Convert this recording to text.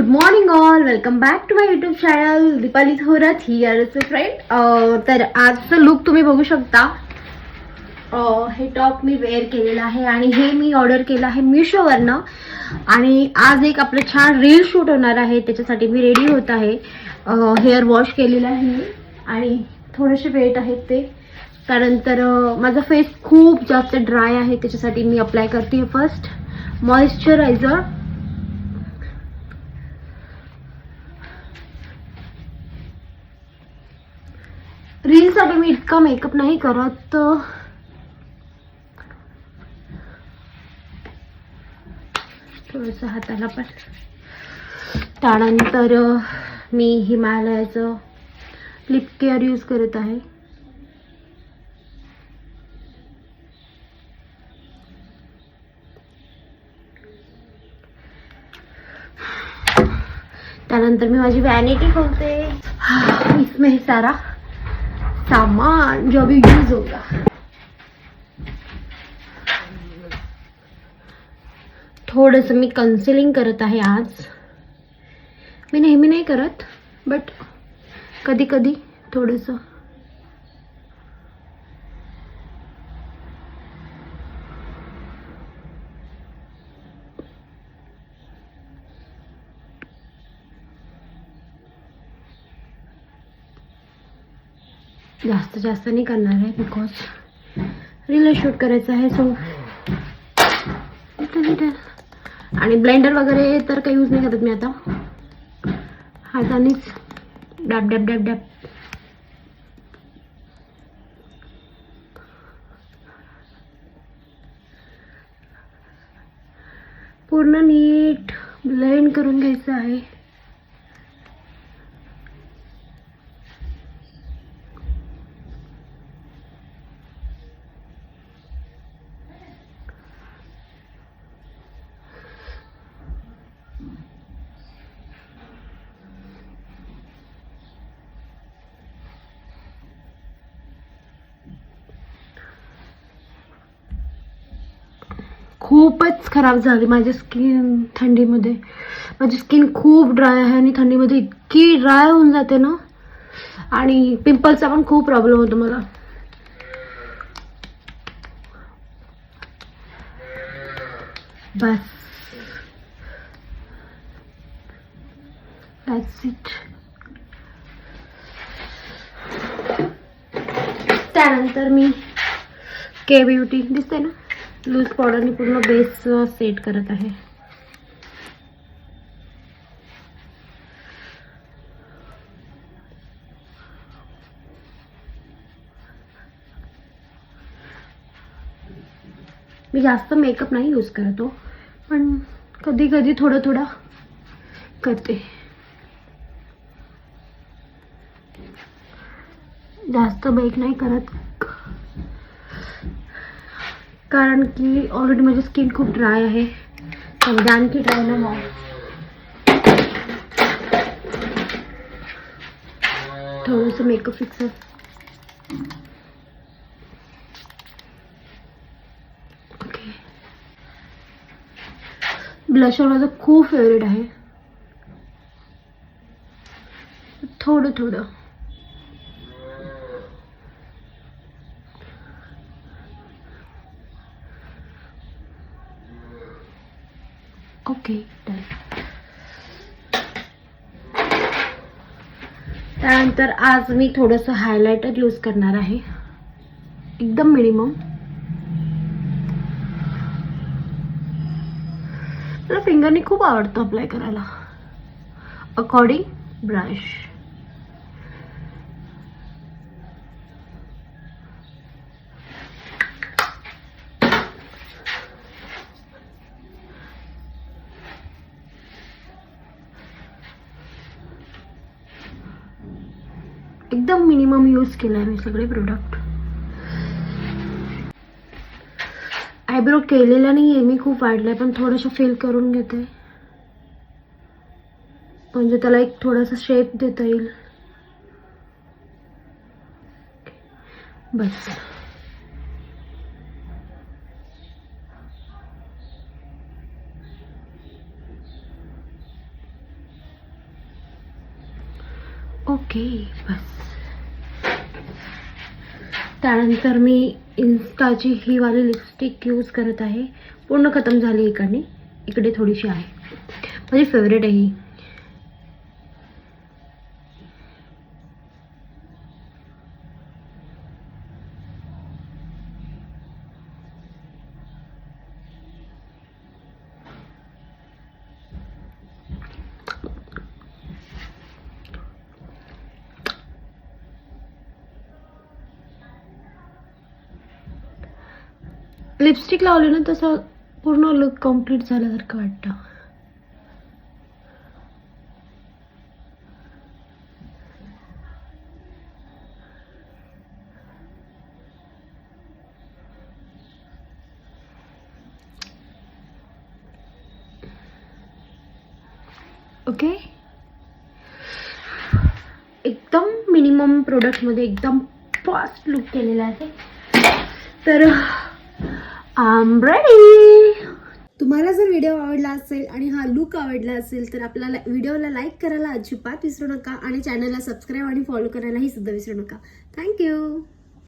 Good morning all welcome back to my YouTube channel Deepali Thorat he your friend तर आजचं look तुम्ही बघू शकता. Uh, हे टॉप मी वेअर केलेलं आहे आणि हे मी ऑर्डर केलं आहे मिशोवरनं आणि आज एक आपलं छान रील शूट होणार आहे. त्याच्यासाठी मी रेडी होत आहे. Uh, हेअर वॉश केलेलं आहे मी. आणि थोडेसे वेट आहेत ते. त्यानंतर अं, माझा फेस खूप जास्त ड्राय आहे. त्याच्यासाठी मी अप्लाय करते फर्स्ट मॉइश्चरायझर रीलसाठी मी इतका मेकअप नाही करत थोडंसं हाताला पण. त्यानंतर मी हिमालयाचं लिप केअर यूज करत आहे. त्यानंतर मी माझी वॅनिटी खोलते. इसमे सारा. सामान जो अभी यूज़ होगा थोड़स मी कन्सिलिंग करत आहे आज। मी नेहमी नाही करत बट कधी कधी थोडंसं जास्त जास्त नाही करणार आहे बिकॉज रील शूट करायचं आहे सो आणि ब्लेंडर वगैरे तर काही यूज नाही करत मी आता. हातानेच डॅब डॅब डॅब डॅब. पूर्ण नीट ब्लेंड करून घ्यायचं आहे. खूपच खराब झाली. माझी स्किन थंडीमध्ये. माझी स्किन खूप ड्राय आहे आणि थंडीमध्ये इतकी ड्राय होऊन जाते ना. आणि पिंपल्सचा पण खूप प्रॉब्लेम होतो मला. बस. That's it. त्यानंतर मी के ब्युटी दिसते ना? लूज पावडरने पूर्ण बेस सेट करत आहे. मी जास्त मेकअप नाही यूज करतो हो, पण कधी कधी थोडं थोडं करते. जास्त बेक नाही करत. कारण की ऑलरेडी माझी स्किन खूप ड्राय आहे त्यामध्ये आणखी ड्राय ना व्हावं. थोडंसं मेकअप फिक्सर ओके ब्लशर माझं खूप फेवरेट आहे थोडं थोडं। ओके डन त्यानंतर आज मी थोडंसं हायलायटर यूज करणार आहे. एकदम मिनिमम मला फिंगरनी खूप आवडतं अप्लाय करायला. अकॉर्डिंग ब्रश एकदम मिनिमम यूज केलाय मी सगळे प्रोडक्ट आयब्रो केलेला नाही आहे मी खूप वाढलाय पण थोडंसं फिल करून घेते. म्हणजे त्याला एक थोडासा शेप देता येईल. बस. ओके बस. त्यानंतर मी इन्स्टाची ही वाली लिपस्टिक यूज करत आहे. पूर्ण खतम झाली इकडे इकडे थोडीशी आहे. माझी फेवरेट आहे ही. लिपस्टिक लावली ना तसं पूर्ण लुक कंप्लीट झाल्यासारखं वाटतं. ओके? एकदम मिनिमम प्रोडक्टमध्ये एकदम फास्ट लुक केलेला आहे. तर आम रेडी तुम्हाला जर व्हिडिओ आवडला असेल आणि हा लुक आवडला असेल तर आपल्याला व्हिडिओला लाईक करायला अजिबात विसरू नका आणि चॅनलला सबस्क्राईब आणि फॉलो करायलाही सुद्धा विसरू नका. थँक्यू